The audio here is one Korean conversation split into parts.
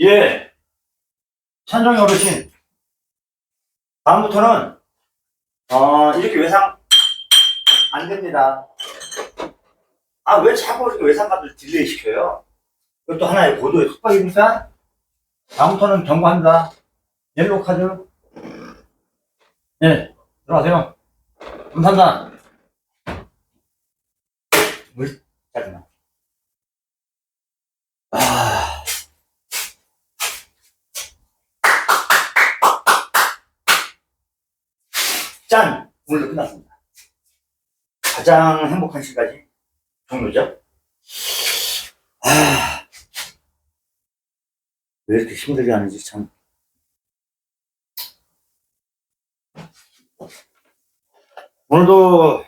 예. 찬정이 어르신. 다음부터는, 어, 이렇게 외상, 안 됩니다. 아, 왜 자꾸 이렇게 외상가들 딜레이 시켜요? 이것도 하나의 고도의 속박입니까? 다음부터는 경고한다. 옐로우 카드. 예, 들어가세요. 감사합니다. 물, 짜증나. 아. 짠! 오늘도 끝났습니다. 가장 행복한 시간이 종료죠? 아. 왜 이렇게 힘들게 하는지 참. 오늘도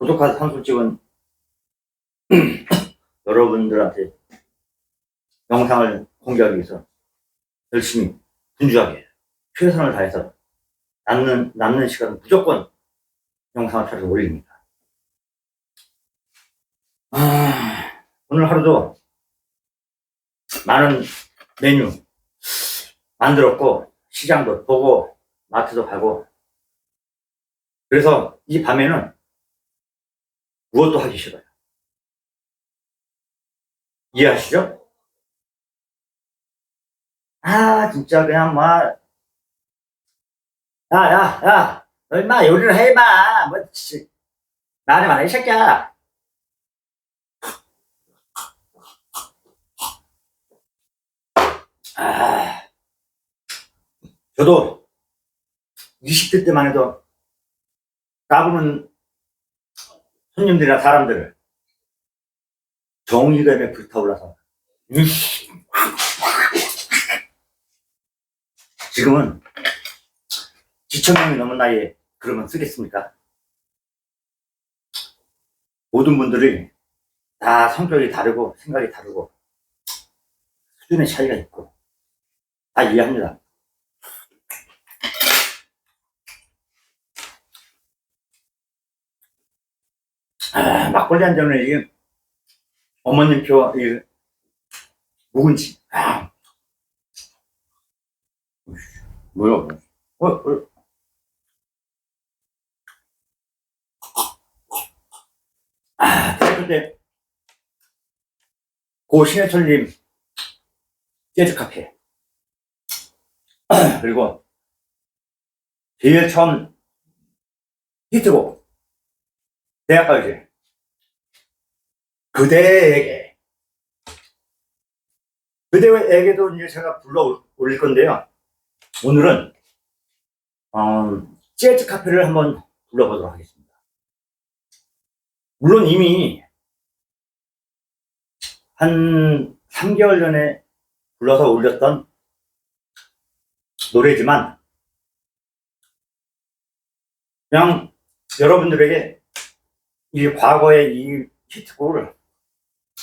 부족한 산소집은 여러분들한테 영상을 공개하기 위해서 열심히 분주하게 최선을 다해서 남는, 남는 시간은 무조건 영상을 찾아서 올립니다. 아, 오늘 하루도 많은 메뉴 만들었고, 시장도 보고, 마트도 가고, 그래서 이 밤에는 무엇도 하기 싫어요. 이해하시죠? 아, 진짜 그냥 뭐, 야, 야, 야, 너 임마 요리를 해, 임마. 뭐, 씨. 나한테 말해, 이 새끼야. 아, 저도 20대 때만 해도 까부는 손님들이나 사람들을 정의감에 불타올라서 이씨. 지금은 지천명이 넘은 나이에 그러면 쓰겠습니까? 모든 분들이 다 성격이 다르고 생각이 다르고 수준의 차이가 있고 다 이해합니다. 아, 막걸리 한 잔을 이게 어머님 표 이 묵은지 아. 뭐야? 어, 어. 아, 근데 고 신해철님 재즈 카페 그리고 제일 처음 히트곡 대학가요제 그대에게 그대에게도 이제 제가 불러 올릴 건데요. 오늘은 어, 재즈 카페를 한번 불러보도록 하겠습니다. 물론 이미 한 3개월 전에 불러서 올렸던 노래지만 그냥 여러분들에게 이 과거의 이 히트곡을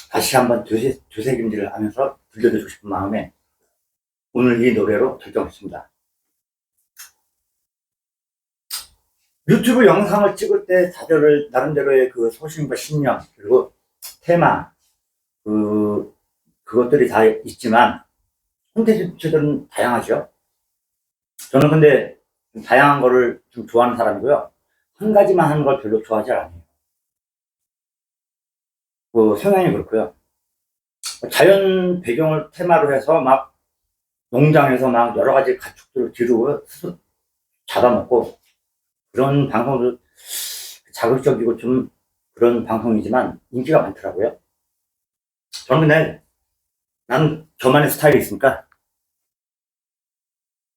다시 한번 되새, 되새김질을 하면서 들려드리고 싶은 마음에 오늘 이 노래로 결정했습니다. 유튜브 영상을 찍을 때 다들 나름대로의 그 소신과 신념 그리고 테마 그 그것들이 다 있지만 콘텐츠들은 다양하죠. 저는 근데 좀 다양한 거를 좀 좋아하는 사람이고요. 한 가지만 하는 걸 별로 좋아하지 않아요. 그 성향이 그렇고요. 자연 배경을 테마로 해서 막 농장에서 막 여러 가지 가축들을 스스로 잡아먹고 그런 방송도 자극적이고 좀 그런 방송이지만 인기가 많더라고요. 저는 근데 난 저만의 스타일이 있으니까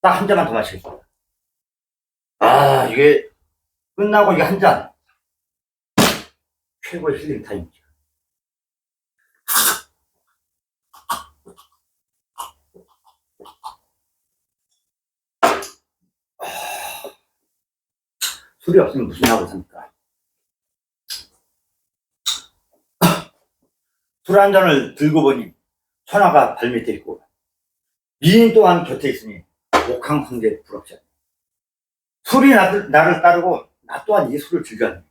딱 한 잔만 더 마시겠습니다. 아, 이게 끝나고 이게 한 잔. 최고의 힐링 타임이죠. 술이 없으면 무슨 하고 삽니까? 술 한 잔을 들고 보니 천하가 발밑에 있고 미인 또한 곁에 있으니 옥황 황제 부럽지 않네. 술이 나를, 나를 따르고 나 또한 이 술을 즐겼네.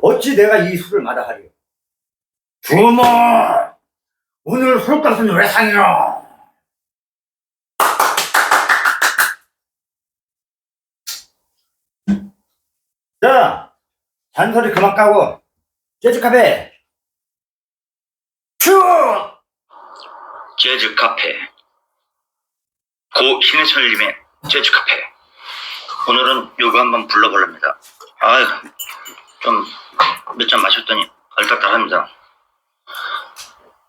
어찌 내가 이 술을 마다하리요? 주모! 오늘 술값은 왜 사냐? 자, 잔소리 그만 까고 재즈 카페 큐! 재즈 카페 고 신해철님의 재즈 카페 오늘은 요거 한번 불러볼랍니다 아유 좀몇 잔 마셨더니 얼떨떨합니다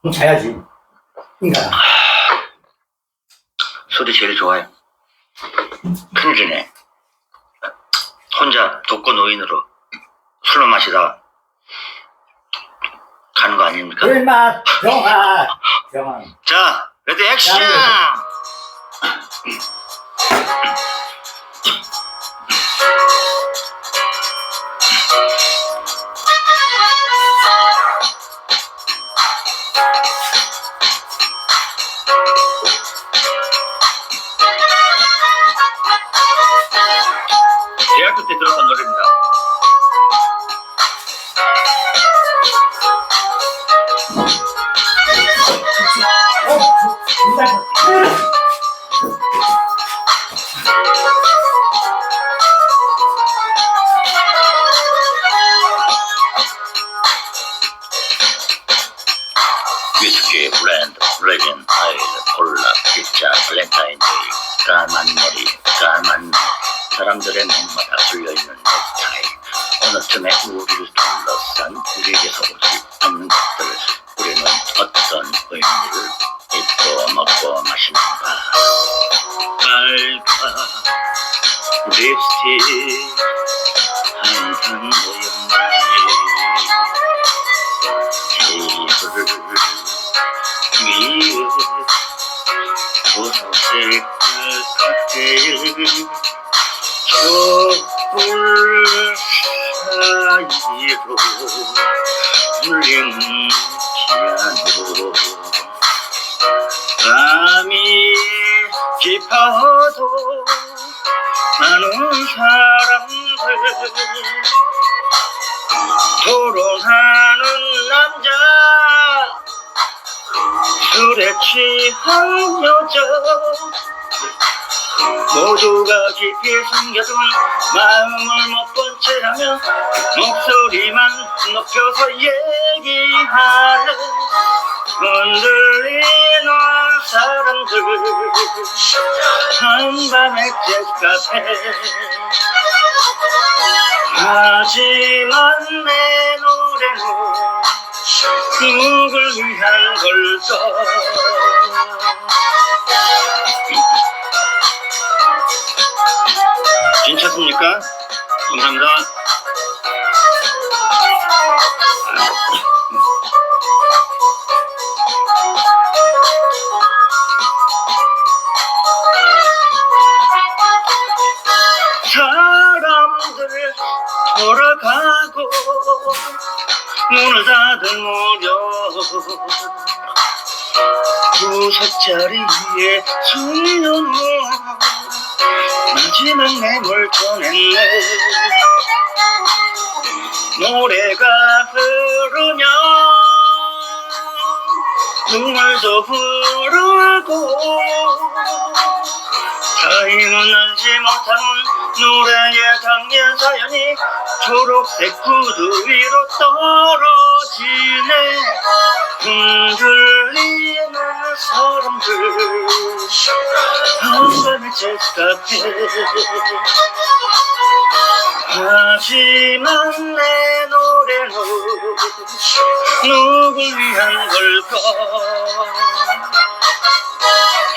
그럼 자야지. 인간아. 술이 제일 좋아요 큰일이네 혼자 독거 노인으로 술을 마시다 가는 거 아닙니까? 불맛 병아 병아. 자 레디 액션 야, 대학교 때 들었던 노래입니다 립스틱, 한탄 모양이 테이블 위에 보석색 칵테일 촛불 사이로 울리는 피아노. 밤이 깊어도 많은 사람들 토론하는 남자. 술에 취한 여자. 모두가 깊이 숨겨둔 마음을 못 본 채라면 목소리만 높여서 얘기하는 사람들 한밤의 재즈카페 하지만 내 노래는 누굴 위한 걸까? 괜찮습니까? 감사합니다 돌아가고 문을 무렵 구석자리에 숨는 마지막 맹을 전했네. 노래가 흐르면 눈물도 흐르고 타인은 알지 못하는 노래의 강렬 사연이 초록색 구두 위로 떨어지네. 흔들리는 사람들 한밤의 재즈카페 하지만 내 노래는 누굴 위한 걸까?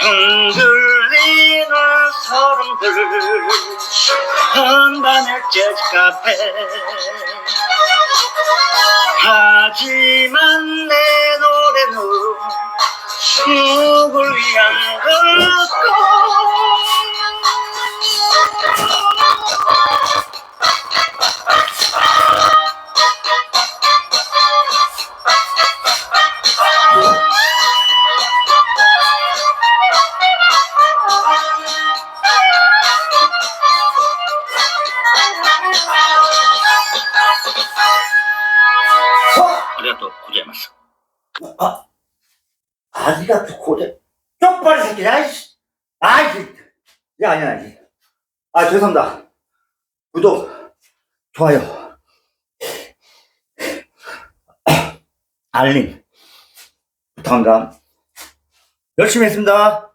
흔들리는 사람들. 한밤의 재즈카페. 하지만 내 노래는 누굴 위한 걸까 아, 아니가 또 고대 쪽발이 새끼야 이씨. 아이씨. 야 아니야 아니 아 죄송합니다. 구독 좋아요. 알림 부탁합니다. 열심히 했습니다